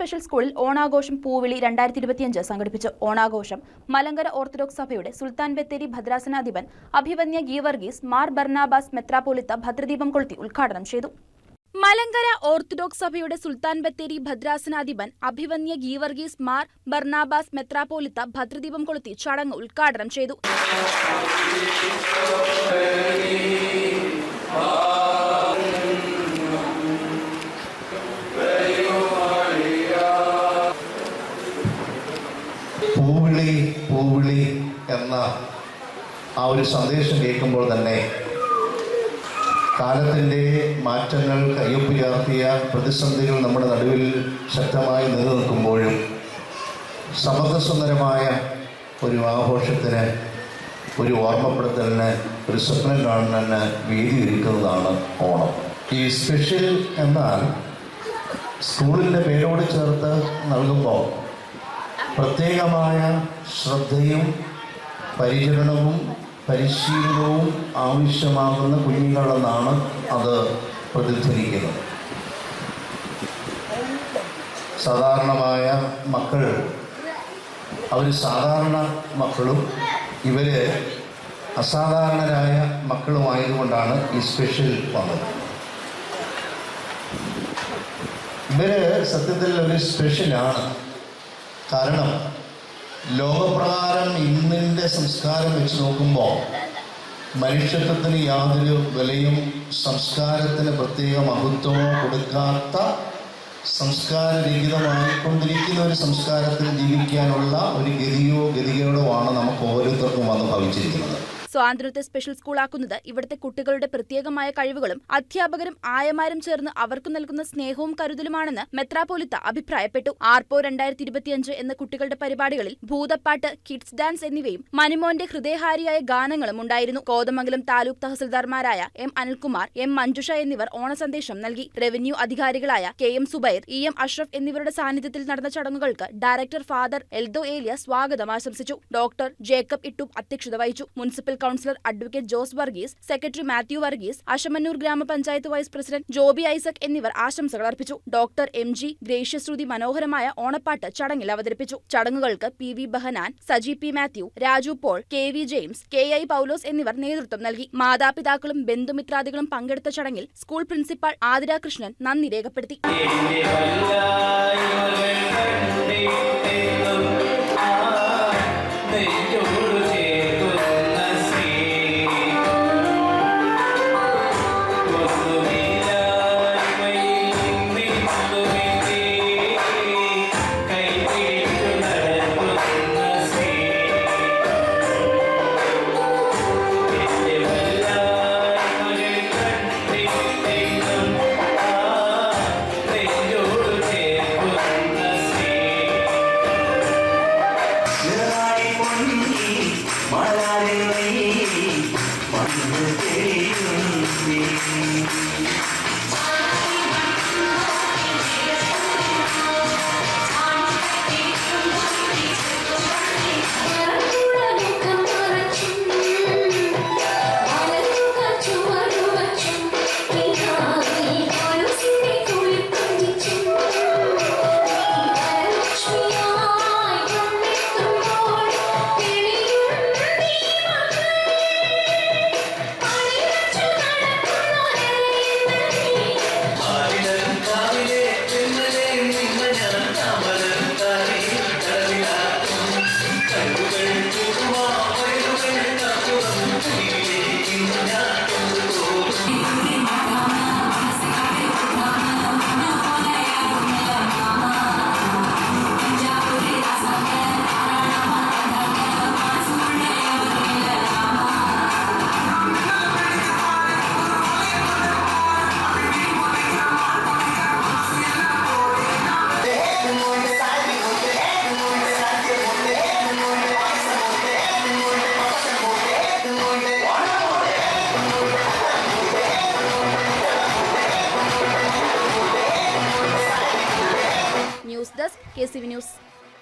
Special സ്കൂളിൽ ഓണാഘോഷം പൂവിളി രണ്ടായിരത്തി ഇരുപത്തിയഞ്ച് സംഘടിപ്പിച്ചു. ഓണാഘോഷം മലങ്കര ഓർത്തഡോക്സ് സഭയുടെ സുൽത്താൻ ബത്തേരി ഭദ്രാസനാധിപൻ അഭിവന്യ ഗീവർഗീസ് മാർ ബർണാബാസ് മെത്രാപോലിത്ത ഭദ്രദീപം കൊളുത്തി ഉദ്ഘാടനം ചെയ്തു. മലങ്കര ഓർത്തഡോക്സ് സഭയുടെ സുൽത്താൻ ബത്തേരി ഭദ്രാസനാധിപൻ അഭിവന്യ ഗീവർഗീസ് മാർ ബർണാബാസ് മെത്രാപോലിത്ത ഭദ്രദീപം കൊളുത്തി ചടങ്ങ് ഉദ്ഘാടനം ചെയ്തു. ആ ഒരു സന്ദേശം കേൾക്കുമ്പോൾ തന്നെ കാലത്തിന്റെ മാറ്റങ്ങൾ കയ്യൊപ്പ് ചാർത്തിയ പ്രതിസന്ധികൾ നമ്മുടെ നടുവിൽ ശക്തമായി നിലനിൽക്കുമ്പോഴും സമൃദ്ധസുന്ദരമായ ഒരു ആഘോഷത്തിന് ഒരു ഓർമ്മപ്പെടുത്തലിന് ഒരു സ്വപ്നം കാണുന്നതിന് വേദി ഒരുക്കുന്നതാണ് ഓണം. ഈ സ്പെഷ്യൽ എന്നാൽ സ്കൂളിന്റെ പേരോട് ചേർത്ത് നൽകുമ്പോൾ പ്രത്യേകമായ ശ്രദ്ധയും പരിചരണവും പരിശീലനവും ആവശ്യമാകുന്ന കുഞ്ഞുങ്ങളെന്നാണ് അത് പ്രതിധ്വനിക്കുന്നത് സാധാരണമായ മക്കൾ അവർ സാധാരണ മക്കളും ഇവർ അസാധാരണരായ മക്കളുമായതുകൊണ്ടാണ് ഈ സ്പെഷ്യൽ വന്നത്. ഇവർ സത്യത്തിൽ ഒരു സ്പെഷ്യലാണ്. കാരണം ലോകപ്രകാരം ഇന്നിന്റെ സംസ്കാരം വെച്ച് നോക്കുമ്പോൾ മനുഷ്യത്വത്തിന് യാതൊരു വിലയും സംസ്കാരത്തിന് പ്രത്യേക മഹത്വമോ കൊടുക്കാത്ത സംസ്കാരരഹിതമായിക്കൊണ്ടിരിക്കുന്ന ഒരു സംസ്കാരത്തിൽ ജീവിക്കാനുള്ള ഒരു ഗതിയോ ഗതികേടോ ആണ് നമുക്ക് ഓരോരുത്തർക്കും വന്ന് ഭവിച്ചിരിക്കുന്നത്. സ്വാതന്ത്ര്യത്തെ സ്പെഷ്യൽ സ്കൂളാക്കുന്നത് ഇവിടുത്തെ കുട്ടികളുടെ പ്രത്യേകമായ കഴിവുകളും അധ്യാപകരും ആയമാരും ചേർന്ന് അവർക്ക് നൽകുന്ന സ്നേഹവും കരുതലുമാണെന്ന് മെത്രാപോലിത്ത അഭിപ്രായപ്പെട്ടു. ആർപോ രണ്ടായിരത്തി ഇരുപത്തിയഞ്ച് എന്ന കുട്ടികളുടെ പരിപാടികളിൽ ഭൂതപ്പാട്ട് കിഡ്സ് ഡാൻസ് എന്നിവയും മനുമോന്റെ ഹൃദയഹാരിയായ ഗാനങ്ങളും ഉണ്ടായിരുന്നു. കോതമംഗലം താലൂക്ക് തഹസിൽദാർമാരായ എം അനിൽകുമാർ എം മഞ്ജുഷ എന്നിവർ ഓണസന്ദേശം നൽകി. Revenue അധികാരികളായ K M Subair E M Ashraf എന്നിവരുടെ സാന്നിധ്യത്തിൽ നടന്ന ചടങ്ങുകൾക്ക് ഡയറക്ടർ ഫാദർ എൽദോ ഏലിയ സ്വാഗതം ആശംസിച്ചു. ഡോക്ടർ ജേക്കബ് ഇട്ടും അധ്യക്ഷത വഹിച്ചു. Municipal councillor advocate Jose Varghese secretary Mathew Varghese Ashamannoor ഗ്രാമപഞ്ചായത്ത് വൈസ് പ്രസിഡന്റ് ജോബി ഐസക് എന്നിവർ ആശംസകൾ അർപ്പിച്ചു. ഡോക്ടർ എം ജി ഗ്രേഷ്യശ്രുതി മനോഹരമായ ഓണപ്പാട്ട് ചടങ്ങിൽ അവതരിപ്പിച്ചു. ചടങ്ങുകൾക്ക് P V Behanan Saji P Mathew Raju Paul K V James K I Paulose എന്നിവർ നേതൃത്വം നൽകി. മാതാപിതാക്കളും ബന്ധുമിത്രാദികളും പങ്കെടുത്ത ചടങ്ങിൽ സ്കൂൾ പ്രിൻസിപ്പാൾ ആതിര കൃഷ്ണൻ നന്ദി രേഖപ്പെടുത്തി. എന്റെ esse vinil